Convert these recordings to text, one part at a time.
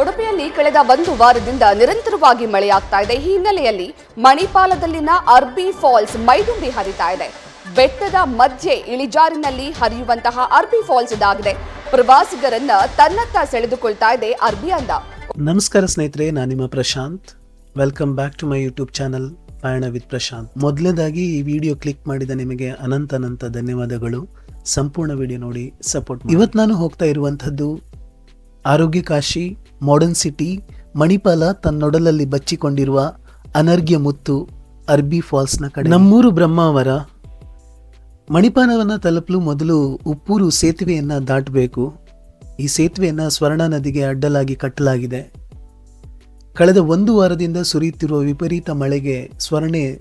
ಉಡುಪಿಯಲ್ಲಿ ಕಳೆದ ಒಂದು ವಾರದಿಂದ ನಿರಂತರವಾಗಿ ಮಳೆಯಾಗ್ತಾ ಇದೆ. ಈ ಹಿನ್ನೆಲೆಯಲ್ಲಿ ಮಣಿಪಾಲದಲ್ಲಿನ ಅರ್ಬಿ ಫಾಲ್ಸ್ ಮೈದುಂಬಿ ಹರಿತಾ ಇದೆ. ಬೆಟ್ಟದ ಮಧ್ಯೆ ಇಳಿಜಾರಿನಲ್ಲಿ ಹರಿಯುವಂತಹ ಅರ್ಬಿ ಫಾಲ್ಸ್ ಇದಾಗಿದೆ. ಪ್ರವಾಸಿಗರನ್ನ ತನ್ನತ್ತ ಸೆಳೆದುಕೊಳ್ತಾ ಇದೆ ಅರ್ಬಿ ಅಂದ. ನಮಸ್ಕಾರ ಸ್ನೇಹಿತರೆ, ನಾನು ನಿಮ್ಮ Prashant. Welcome back to my YouTube channel Payana with Prashant. ಮೊದಲನೇದಾಗಿ ಈ ವಿಡಿಯೋ ಕ್ಲಿಕ್ ಮಾಡಿದ ನಿಮಗೆ ಅನಂತ ಅನಂತ ಧನ್ಯವಾದಗಳು. ಸಂಪೂರ್ಣ ವಿಡಿಯೋ ನೋಡಿ ಸಪೋರ್ಟ್ ಇವತ್ತು ನಾನು ಹೋಗ್ತಾ ಇರುವಂಥದ್ದು ಆರೋಗ್ಯ ಕಾಶಿ ಮಾಡರ್ನ್ ಸಿಟಿ ಮಣಿಪಾಲ ತನ್ನೊಡಲಲ್ಲಿ ಬಚ್ಚಿಕೊಂಡಿರುವ ಅನರ್ಘ್ಯ ಮುತ್ತು ಅರ್ಬಿ ಫಾಲ್ಸ್ನ ಕಡೆ ನಮ್ಮೂರು ಬ್ರಹ್ಮಾವರ ಮಣಿಪಾಲವನ್ನು ತಲುಪಲು ಮೊದಲು ಉಪ್ಪೂರು ಸೇತುವೆಯನ್ನು ದಾಟಬೇಕು. ಈ ಸೇತುವೆಯನ್ನು ಸ್ವರ್ಣ ನದಿಗೆ ಅಡ್ಡಲಾಗಿ ಕಟ್ಟಲಾಗಿದೆ. ಕಳೆದ ಒಂದು ವಾರದಿಂದ ಸುರಿಯುತ್ತಿರುವ ವಿಪರೀತ ಮಳೆಗೆ ಸ್ವರ್ಣೆ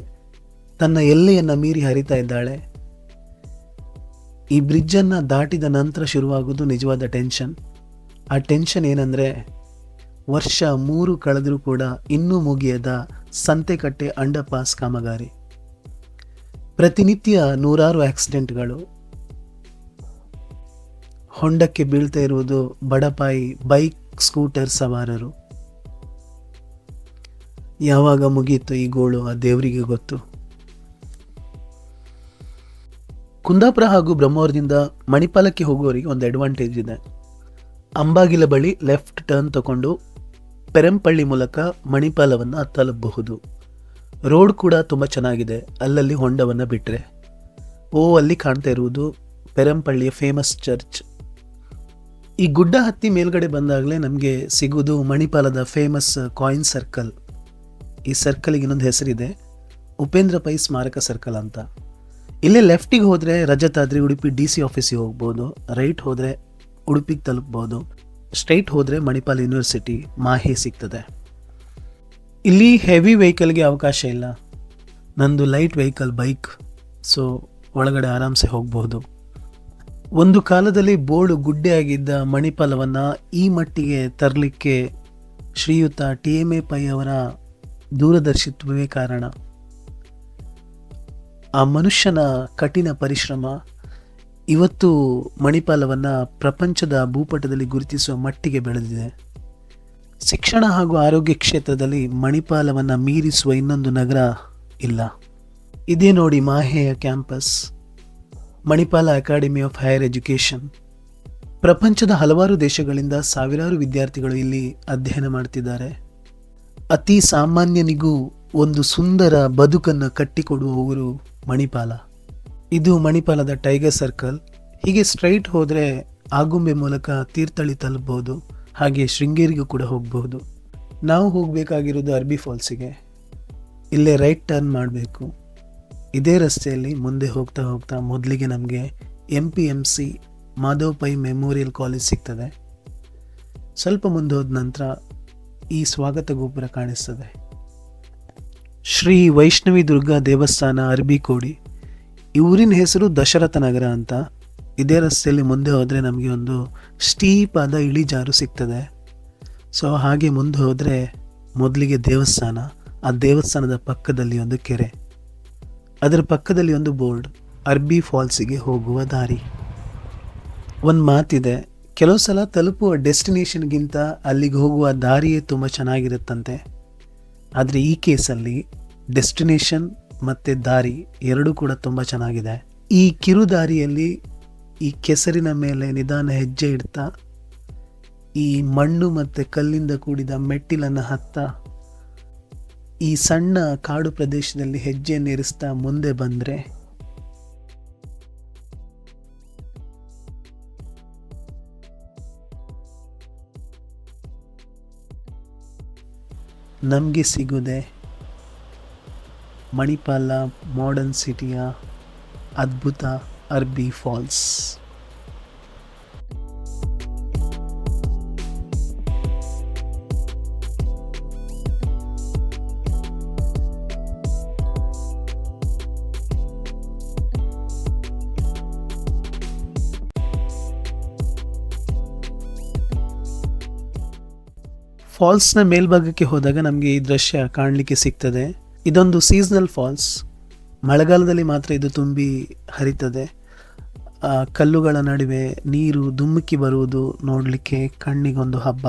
ತನ್ನ ಎಲ್ಲೆಯನ್ನು ಮೀರಿ ಹರಿತಾ ಇದ್ದಾಳೆ. ಈ ಬ್ರಿಡ್ಜನ್ನು ದಾಟಿದ ನಂತರ ಶುರುವಾಗೋದು ನಿಜವಾದ ಟೆನ್ಷನ್. ಆ ಟೆನ್ಷನ್ ಏನಂದರೆ ವರ್ಷ ಮೂರು ಕಳೆದರೂ ಕೂಡ ಇನ್ನೂ ಮುಗಿಯದ ಸಂತೆಕಟ್ಟೆ ಅಂಡರ್ಪಾಸ್ ಕಾಮಗಾರಿ. ಪ್ರತಿನಿತ್ಯ ನೂರಾರು ಆಕ್ಸಿಡೆಂಟ್ಗಳು. ಹೊಂಡಕ್ಕೆ ಬೀಳ್ತಾ ಇರುವುದು ಬಡಪಾಯಿ ಬೈಕ್, ಸ್ಕೂಟರ್ ಸವಾರರು. ಯಾವಾಗ ಮುಗಿಯಿತು ಈ ಗೋಳು ಆ ದೇವರಿಗೆ ಗೊತ್ತು. ಕುಂದಾಪುರ ಹಾಗೂ ಬ್ರಹ್ಮವರದಿಂದ ಮಣಿಪಾಲಕ್ಕೆ ಹೋಗುವವರಿಗೆ ಒಂದು ಅಡ್ವಾಂಟೇಜ್ ಇದೆ. ಅಂಬಾಗಿಲ ಬಳಿ ಲೆಫ್ಟ್ ಟರ್ನ್ ತಗೊಂಡು ಪೆರಂಪಳ್ಳಿ ಮೂಲಕ ಮಣಿಪಾಲವನ್ನು ತಲುಪಬಹುದು. ರೋಡ್ ಕೂಡ ತುಂಬ ಚೆನ್ನಾಗಿದೆ. ಅಲ್ಲಲ್ಲಿ ಹೊಂಡವನ್ನು ಬಿಟ್ಟರೆ ಓ, ಅಲ್ಲಿ ಕಾಣ್ತಾ ಇರುವುದು ಪೆರಂಪಳ್ಳಿಯ ಫೇಮಸ್ ಚರ್ಚ್ ಈ ಗುಡ್ಡ ಹತ್ತಿ ಮೇಲ್ಗಡೆ ಬಂದಾಗಲೇ ನಮಗೆ ಸಿಗುವುದು ಮಣಿಪಾಲದ ಫೇಮಸ್ ಕಾಯಿನ್ ಸರ್ಕಲ್ ಈ ಸರ್ಕಲ್ಗೆ ಇನ್ನೊಂದು ಹೆಸರಿದೆ, ಉಪೇಂದ್ರ ಪೈ ಸ್ಮಾರಕ ಸರ್ಕಲ್ ಅಂತ. ಇಲ್ಲೇ ಲೆಫ್ಟಿಗೆ ಹೋದರೆ ರಜತಾದ್ರಿ, ಉಡುಪಿ ಡಿ ಸಿ ಆಫೀಸಿಗೆ ಹೋಗ್ಬೋದು. ರೈಟ್ ಹೋದರೆ ಉಡುಪಿಗೆ ತಲುಪ್ಬೋದು ಸ್ಟ್ರೈಟ್ ಹೋದರೆ ಮಣಿಪಾಲ್ ಯೂನಿವರ್ಸಿಟಿ ಮಾಹೆ ಸಿಗ್ತದೆ. ಇಲ್ಲಿ ಹೆವಿ ವೆಹಿಕಲ್ಗೆ ಅವಕಾಶ ಇಲ್ಲ. ನಂದು ಲೈಟ್ ವೆಹಿಕಲ್ ಬೈಕ್ ಸೊ ಒಳಗಡೆ ಆರಾಮ್ಸೆ ಹೋಗಬಹುದು ಒಂದು ಕಾಲದಲ್ಲಿ ಬೋರ್ಡು ಗುಡ್ಡೆಯಾಗಿದ್ದ ಮಣಿಪಾಲವನ್ನು ಈ ಮಟ್ಟಿಗೆ ತರಲಿಕ್ಕೆ ಶ್ರೀಯುತ ಟಿ ಎಂ ಎ ಪೈ ಅವರ ದೂರದರ್ಶಿತ್ವವೇ ಕಾರಣ. ಆ ಮನುಷ್ಯನ ಕಠಿಣ ಪರಿಶ್ರಮ ಇವತ್ತು ಮಣಿಪಾಲವನ್ನು ಪ್ರಪಂಚದ ಭೂಪಟದಲ್ಲಿ ಗುರುತಿಸುವ ಮಟ್ಟಿಗೆ ಬೆಳೆದಿದೆ. ಶಿಕ್ಷಣ ಹಾಗೂ ಆರೋಗ್ಯ ಕ್ಷೇತ್ರದಲ್ಲಿ ಮಣಿಪಾಲವನ್ನು ಮೀರಿಸುವ ಇನ್ನೊಂದು ನಗರ ಇಲ್ಲ. ಇದೇ ನೋಡಿ ಮಾಹೆಯ campus, Manipal academy of higher education. ಪ್ರಪಂಚದ ಹಲವಾರು ದೇಶಗಳಿಂದ ಸಾವಿರಾರು ವಿದ್ಯಾರ್ಥಿಗಳು ಇಲ್ಲಿ ಅಧ್ಯಯನ ಮಾಡ್ತಿದ್ದಾರೆ. ಅತಿ ಸಾಮಾನ್ಯನಿಗೂ ಒಂದು ಸುಂದರ ಬದುಕನ್ನು ಕಟ್ಟಿಕೊಡುವ ಊರು ಮಣಿಪಾಲ. ಇದು ಮಣಿಪಾಲದ ಟೈಗರ್ ಸರ್ಕಲ್. ಹೀಗೆ ಸ್ಟ್ರೈಟ್ ಹೋದರೆ ಆಗುಂಬೆ ಮೂಲಕ ತೀರ್ಥಹಳ್ಳಿ ತಲುಪಬಹುದು, ಹಾಗೆ ಶೃಂಗೇರಿಗೂ ಕೂಡ ಹೋಗಬಹುದು. ನಾವು ಹೋಗಬೇಕಾಗಿರೋದು ಅರ್ಬಿ ಫಾಲ್ಸಿಗೆ. ಇಲ್ಲೇ ರೈಟ್ ಟರ್ನ್ ಮಾಡಬೇಕು. ಇದೇ ರಸ್ತೆಯಲ್ಲಿ ಮುಂದೆ ಹೋಗ್ತಾ ಹೋಗ್ತಾ ಮೊದಲಿಗೆ ನಮಗೆ M P M C Madhav Pai memorial college ಸಿಗ್ತದೆ. ಸ್ವಲ್ಪ ಮುಂದೆ ಹೋದ ನಂತರ ಈ ಸ್ವಾಗತ ಗೋಪುರ ಕಾಣಿಸ್ತದೆ. ಶ್ರೀ ವೈಷ್ಣವಿ ದುರ್ಗಾ ದೇವಸ್ಥಾನ ಅರ್ಬಿ ಕೋಡಿ. ಈ ಊರಿನ ಹೆಸರು ದಶರಥ ನಗರ ಅಂತ. ಇದೇ ರಸ್ತೆಯಲ್ಲಿ ಮುಂದೆ ಹೋದರೆ ನಮಗೆ ಒಂದು ಸ್ಟೀಪ್ ಆದ ಇಳಿಜಾರು ಸಿಗ್ತದೆ. ಸೊ ಹಾಗೆ ಮುಂದೆ ಹೋದರೆ ಮೊದಲಿಗೆ ದೇವಸ್ಥಾನ, ಆ ದೇವಸ್ಥಾನದ ಪಕ್ಕದಲ್ಲಿ ಒಂದು ಕೆರೆ. ಅದರ ಪಕ್ಕದಲ್ಲಿ ಒಂದು ಬೋರ್ಡ್, ಅರ್ಬಿ ಫಾಲ್ಸಿಗೆ ಹೋಗುವ ದಾರಿ. ಒಂದು ಮಾತಿದೆ, ಕೆಲವು ಸಲ ತಲುಪುವ ಡೆಸ್ಟಿನೇಷನ್ಗಿಂತ ಅಲ್ಲಿಗೆ ಹೋಗುವ ದಾರಿಯೇ ತುಂಬ ಚೆನ್ನಾಗಿರುತ್ತಂತೆ. ಆದರೆ ಈ ಕೇಸಲ್ಲಿ ಡೆಸ್ಟಿನೇಷನ್ ಮತ್ತು ದಾರಿ ಎರಡೂ ಕೂಡ ತುಂಬ ಚೆನ್ನಾಗಿದೆ. ಈ ಕಿರು ದಾರಿಯಲ್ಲಿ ಈ ಕೆಸರಿನ ಮೇಲೆ ನಿಧಾನ ಹೆಜ್ಜೆ ಇಡ್ತಾ, ಈ ಮಣ್ಣು ಮತ್ತು ಕಲ್ಲಿಂದ ಕೂಡಿದ ಮೆಟ್ಟಿಲನ್ನು ಹತ್ತ, ಈ ಸಣ್ಣ ಕಾಡು ಪ್ರದೇಶದಲ್ಲಿ ಹೆಜ್ಜೆಯನ್ನು ಇರಿಸ್ತಾ ಮುಂದೆ ಬಂದರೆ, ನಮಗೆ ಸಿಗುವುದೇ ಮಣಿಪಾಲ ಮಾಡರ್ನ್ ಸಿಟಿಯ ಅದ್ಭುತ ಅರ್ಬಿ ಫಾಲ್ಸ್ ಫಾಲ್ಸ್ನ ಮೇಲ್ಭಾಗಕ್ಕೆ ಹೋದಾಗ ನಮಗೆ ಈ ದೃಶ್ಯ ಕಾಣಲಿಕ್ಕೆ ಸಿಗ್ತದೆ. ಇದೊಂದು ಸೀಸ್ನಲ್ ಫಾಲ್ಸ್ ಮಳೆಗಾಲದಲ್ಲಿ ಮಾತ್ರ ಇದು ತುಂಬಿ ಹರಿತದೆ. ಕಲ್ಲುಗಳ ನಡುವೆ ನೀರು ಧುಮ್ಮುಕಿ ಬರುವುದು ನೋಡಲಿಕ್ಕೆ ಕಣ್ಣಿಗೊಂದು ಹಬ್ಬ.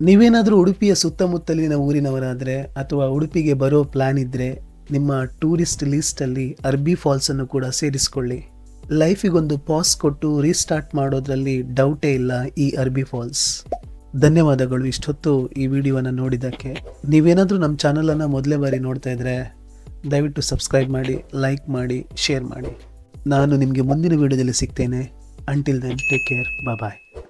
ನೀವೇನಾದರೂ ಉಡುಪಿಯ ಸುತ್ತಮುತ್ತಲಿನ ಊರಿನವರಾದರೆ ಅಥವಾ ಉಡುಪಿಗೆ ಬರೋ ಪ್ಲ್ಯಾನ್ ಇದ್ದರೆ ನಿಮ್ಮ ಟೂರಿಸ್ಟ್ ಲೀಸ್ಟಲ್ಲಿ ಅರ್ಬಿ ಫಾಲ್ಸನ್ನು ಕೂಡ ಸೇರಿಸಿಕೊಳ್ಳಿ. ಲೈಫಿಗೊಂದು ಪಾಸ್ ಕೊಟ್ಟು ರೀಸ್ಟಾರ್ಟ್ ಮಾಡೋದ್ರಲ್ಲಿ ಡೌಟೇ ಇಲ್ಲ ಈ ಅರ್ಬಿ ಫಾಲ್ಸ್. ಧನ್ಯವಾದಗಳು ಇಷ್ಟೊತ್ತು ಈ ವಿಡಿಯೋವನ್ನು ನೋಡಿದ್ದಕ್ಕೆ. ನೀವೇನಾದರೂ ನಮ್ಮ ಚಾನಲನ್ನು ಮೊದಲೇ ಬಾರಿ ನೋಡ್ತಾ ಇದ್ದರೆ ದಯವಿಟ್ಟು ಸಬ್ಸ್ಕ್ರೈಬ್ ಮಾಡಿ ಲೈಕ್ ಮಾಡಿ ಶೇರ್ ಮಾಡಿ. ನಾನು ನಿಮಗೆ ಮುಂದಿನ ವಿಡಿಯೋದಲ್ಲಿ ಸಿಗ್ತೇನೆ. Until then take care bye